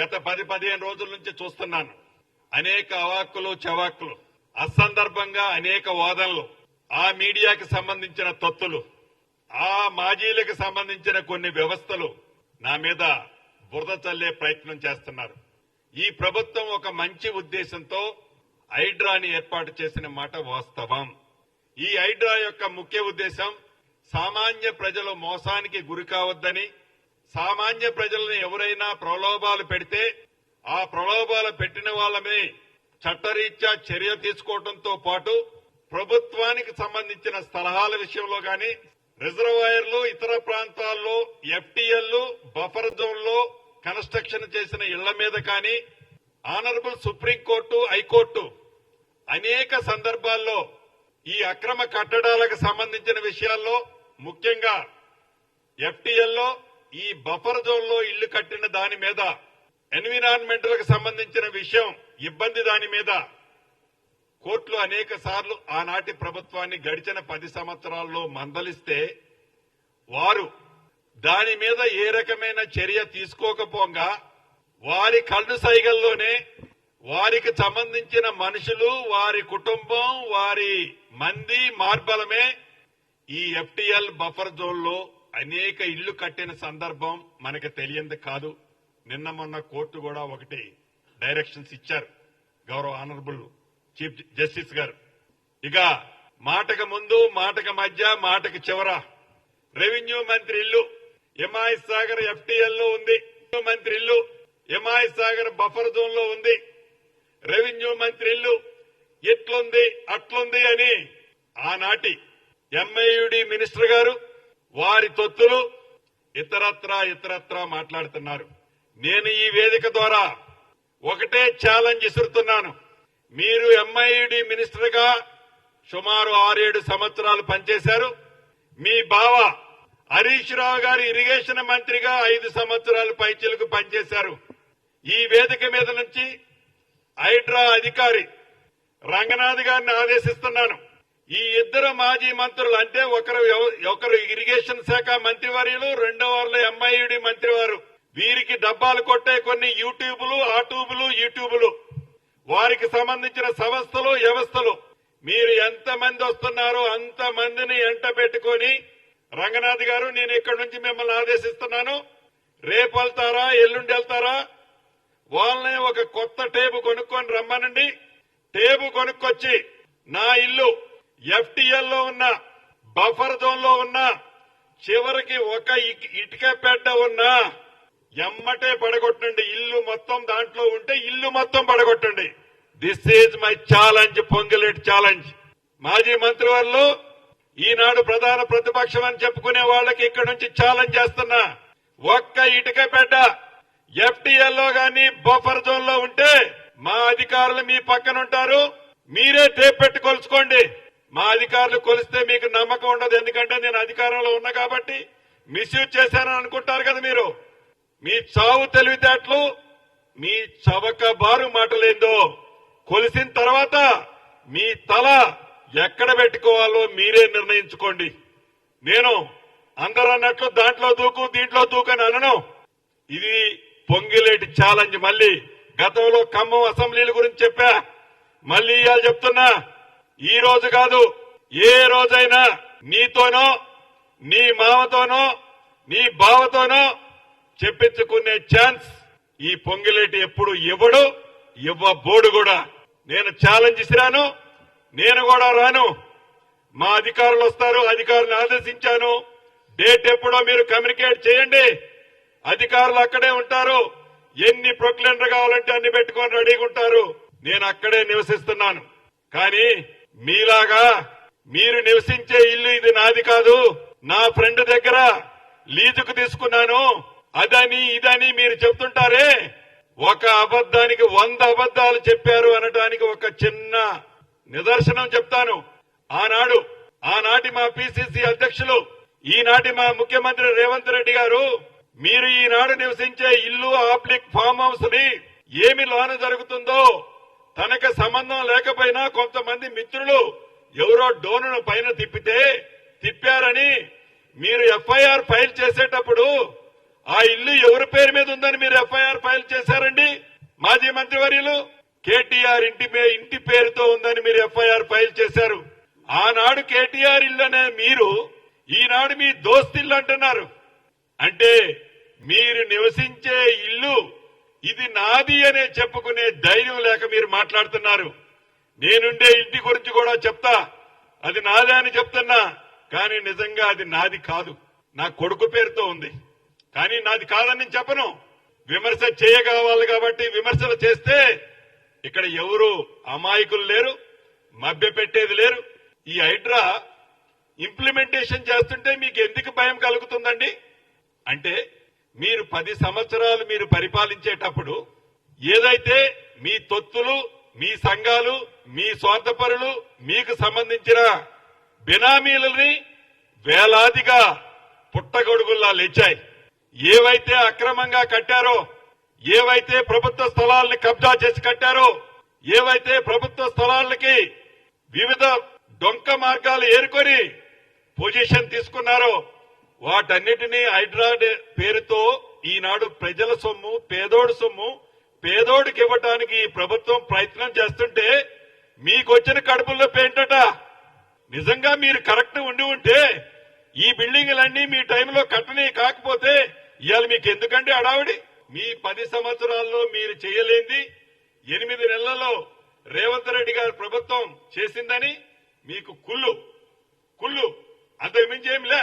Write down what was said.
గత పది పదిహేను రోజుల నుంచి చూస్తున్నాను. అనేక అవాక్కులు చవాక్కులు అసందర్భంగా అనేక వాదనలు ఆ మీడియాకి సంబంధించిన తత్తులు ఆ మాజీలకు సంబంధించిన కొన్ని వ్యవస్థలు నా మీద బురద చల్లే ప్రయత్నం చేస్తున్నారు. ఈ ప్రభుత్వం ఒక మంచి ఉద్దేశంతో హైడ్రాని ఏర్పాటు చేసిన మాట వాస్తవం. ఈ హైడ్రా యొక్క ముఖ్య ఉద్దేశం సామాన్య ప్రజలు మోసానికి గురి కావద్దని సామాన్య ప్రజలను ఎవరైనా ప్రలోభాలు పెడితే ఆ ప్రలోభాలు పెట్టిన వాళ్ళమే చట్టరీత్యా చర్య తీసుకోవడంతో పాటు ప్రభుత్వానికి సంబంధించిన సలహాల విషయంలో గాని రిజర్వాయర్లు ఇతర ప్రాంతాల్లో ఎఫ్టీఎల్లు బఫర్ జోన్లో కన్స్ట్రక్షన్ చేసిన ఇళ్ళ మీద కానీ ఆనరబుల్ సుప్రీంకోర్టు హైకోర్టు అనేక సందర్భాల్లో ఈ అక్రమ కట్టడాలకు సంబంధించిన విషయాల్లో ముఖ్యంగా ఎఫ్టీఎల్లో ఈ బఫర్ జోన్లో ఇల్లు కట్టిన దాని మీద ఎన్విరాన్మెంటల్కు సంబంధించిన విషయం ఇబ్బంది దాని మీద. కోర్టులు అనేక సార్లు ఆనాటి ప్రభుత్వాన్ని గడిచిన పది సంవత్సరాల్లో మందలిస్తే వారు దాని మీద ఏ రకమైన చర్య తీసుకోకపోగా వారి కళ్ళు సైగల్లోనే వారికి సంబంధించిన మనుషులు వారి కుటుంబం వారి మంది మార్బలమే ఈ ఎఫ్టీఎల్ బఫర్ జోన్లో అనేక ఇళ్ళు కట్టిన సందర్భం మనకు తెలియంది కాదు. నిన్న మొన్న కోర్టు కూడా ఒకటి డైరెక్షన్స్ ఇచ్చారు. గౌరవ ఆనరబుల్ చీఫ్ జస్టిస్ గారు. ఇక మాటకు ముందు మాటకు మధ్య మాటకు చివర. రెవెన్యూ మంత్రి ఇల్లు ఎమాయి సాగర్ ఎఫ్టీఎల్లో ఉంది మంత్రి ఇల్లు ఎమాయి సాగర్ బఫర్ జోన్లో ఉంది. రెవెన్యూ మంత్రి ఇల్లు ఇట్లుంది అట్లుంది అని ఆనాటి ఎంఐయుడి మినిస్టర్ గారు వారి తొత్తులు ఇతరత్రా ఇతరత్రా మాట్లాడుతున్నారు. నేను ఈ వేదిక ద్వారా ఒకటే ఛాలెంజ్ ఇసురుతున్నాను మీరు ఎంఐడి మినిస్టర్గా సుమారు ఆరేడు సంవత్సరాలు పనిచేశారు. మీ బావ హరీష్ రావు గారు ఇరిగేషన్ మంత్రిగా ఐదు సంవత్సరాలు పైచీలకు పనిచేశారు. ఈ వేదిక మీద నుంచి హైడ్రా అధికారి రంగనాథ్ గారిని ఆదేశిస్తున్నాను. ఈ ఇద్దరు మాజీ మంత్రులు అంటే ఒకరు ఒకరు ఇరిగేషన్ శాఖ మంత్రివర్యులు రెండో వాళ్ళు ఎంఐడి మంత్రివారు. వీరికి డబ్బాలు కొట్టే కొన్ని యూట్యూబులు ఆ ట్యూబులు యూట్యూబులు వారికి సంబంధించిన సంస్థలు వ్యవస్థలు. మీరు ఎంత మంది వస్తున్నారో అంత మందిని ఎంట పెట్టుకొని రంగనాథ్ గారు నేను ఇక్కడి నుంచి మిమ్మల్ని ఆదేశిస్తున్నాను. రేపు వెళ్తారా ఎల్లుండి వెళ్తారా? వాళ్ళని ఒక కొత్త టేబు కొనుక్కొని రమ్మనండి. టేబు కొనుక్కొచ్చి నా ఇల్లు ఎఫ్టీఎల్లో ఉన్న బఫర్ జోన్లో ఉన్న చివరికి ఒక ఇక్- ఇటుక పెట్ట ఉన్నా ఎమ్మటే పడగొట్టండి. ఇల్లు మొత్తం దాంట్లో ఉంటే ఇల్లు మొత్తం పడగొట్టండి. This is my challenge Ponguleti challenge మాజీ మంత్రివర్లు ఈనాడు ప్రధాన ప్రతిపక్షం అని చెప్పుకునే వాళ్ళకి ఇక్కడ నుంచి ఛాలెంజ్ చేస్తున్నా. ఒక్క ఇటుక పెట్ట ఎఫ్టీఎల్లో గాని బఫర్ జోన్లో ఉంటే మా అధికారులు మీ పక్కన ఉంటారు మీరే టేప్ పెట్టుకొలుచుకోండి మా అధికారులు కొలిస్తే మీకు నమ్మకం ఉండదు ఎందుకంటే నేను అధికారంలో ఉన్నా కాబట్టి మిస్యూజ్ చేశానని అనుకుంటారు కదా మీరు. మీ చావు తెలివితేటలు మీ చవక బారు మాటలేందో కొలిసిన తర్వాత మీ తల ఎక్కడ పెట్టుకోవాలో మీరే నిర్ణయించుకోండి. నేను అందరూ అన్నట్లు దాంట్లో దూకు దీంట్లో దూకు అని అనను. ఇది పొంగిలేటి ఛాలెంజ్ మళ్ళీ. గతంలో ఖమ్మం అసెంబ్లీల గురించి చెప్పా. మళ్ళీ ఇవాళ చెప్తున్నా. ఈ రోజు కాదు ఏ రోజైనా నీతోనో నీ మామతోనో నీ బావతోనో చెప్పించుకునే ఛాన్స్ ఈ పొంగిలేటి ఎప్పుడు ఇవ్వడు ఇవ్వబోడు కూడా. నేను ఛాలెంజ్ ఇసిరాను నేను కూడా రాను. మా అధికారులు వస్తారు అధికారులను ఆదేశించాను. డేట్ ఎప్పుడో మీరు కమ్యూనికేట్ చేయండి. అధికారులు అక్కడే ఉంటారు. ఎన్ని ప్రొక్లెండర్ కావాలంటే అన్ని పెట్టుకొని రెడీగా ఉంటారు. నేను అక్కడే నివసిస్తున్నాను. కానీ మీలాగా మీరు నివసించే ఇల్లు ఇది నాది కాదు. నా ఫ్రెండ్ దగ్గర లీజుకు తీసుకున్నాను. అదని ఇదని మీరు చెప్తుంటారే? ఒక అబద్ధానికి వంద అబద్ధాలు చెప్పారు అనడానికి ఒక చిన్న నిదర్శనం చెప్తాను. ఆనాడు ఆనాటి మా పిసిసి అధ్యక్షులు ఈనాటి మా ముఖ్యమంత్రి రేవంత్ రెడ్డి గారు మీరు ఈనాడు నివసించే ఇల్లు ఆప్లిక్ ఫామ్ హౌస్ని ఏమి లోన జరుగుతుందో తనకు సంబంధం లేకపోయినా కొంతమంది మిత్రులు ఎవరో డోనును పైన తిప్పితే తిప్పారని మీరు ఎఫ్ఐఆర్ ఫైల్ చేసేటప్పుడు ఆ ఇల్లు ఎవరి పేరు మీద ఉందని మీరు ఎఫ్ఐఆర్ ఫైల్ చేశారండి? మాజీ మంత్రివర్యులు కేటీఆర్ ఇంటి ఇంటి పేరుతో ఉందని మీరు ఎఫ్ఐఆర్ ఫైల్ చేశారు. ఆనాడు కేటీఆర్ ఇల్లు అనే మీరు ఈనాడు మీ దోస్తిల్లు అంటున్నారు. అంటే మీరు నివసించే ఇల్లు ఇది నాది అనే చెప్పుకునే ధైర్యం లేక మీరు మాట్లాడుతున్నారు. నేనుండే ఇంటి గురించి కూడా చెప్తా. అది నాదే అని చెప్తున్నా. కానీ నిజంగా అది నాది కాదు. నా కొడుకు పేరుతో ఉంది. కానీ నాది కాదని నేను చెప్పను. విమర్శ చేయగలవాలి కాబట్టి విమర్శలు చేస్తే ఇక్కడ ఎవరు అమాయకులు లేరు మభ్య పెట్టేది లేరు. ఈ హైడ్రా ఇంప్లిమెంటేషన్ చేస్తుంటే మీకు ఎందుకు భయం కలుగుతుందండి? అంటే మీరు పది సంవత్సరాలు మీరు పరిపాలించేటప్పుడు ఏదైతే మీ తొత్తులు మీ సంఘాలు మీ స్వార్థపరులు మీకు సంబంధించిన బినామీలని వేలాదిగా పుట్టగొడుగుల్లా లేచాయి. ఏవైతే అక్రమంగా కట్టారో ఏవైతే ప్రభుత్వ స్థలాల్ని కబ్జా చేసి కట్టారో ఏవైతే ప్రభుత్వ స్థలాలకి వివిధ డొంక మార్గాలు ఏరుకొని పొజిషన్ తీసుకున్నారో వాటన్నిటినీ హైడ్రాడ్ పేరుతో ఈనాడు ప్రజల సొమ్ము పేదోడు సొమ్ము పేదోడికి ఇవ్వటానికి ఈ ప్రభుత్వం ప్రయత్నం చేస్తుంటే మీకొచ్చిన కడుపుల్లో పేంటట. నిజంగా మీరు కరెక్ట్ ఉండి ఉంటే ఈ బిల్డింగ్లన్నీ మీ టైంలో కట్టని కాకపోతే ఇవాళ మీకు ఎందుకంటే అడావిడి మీ పది సంవత్సరాల్లో మీరు చేయలేంది. ఎనిమిది నెలలలో రేవంత్ రెడ్డి గారి ప్రభుత్వం చేసిందని మీకు కుళ్ళు. కుళ్ళు. అంతకుమించి ఏం లే.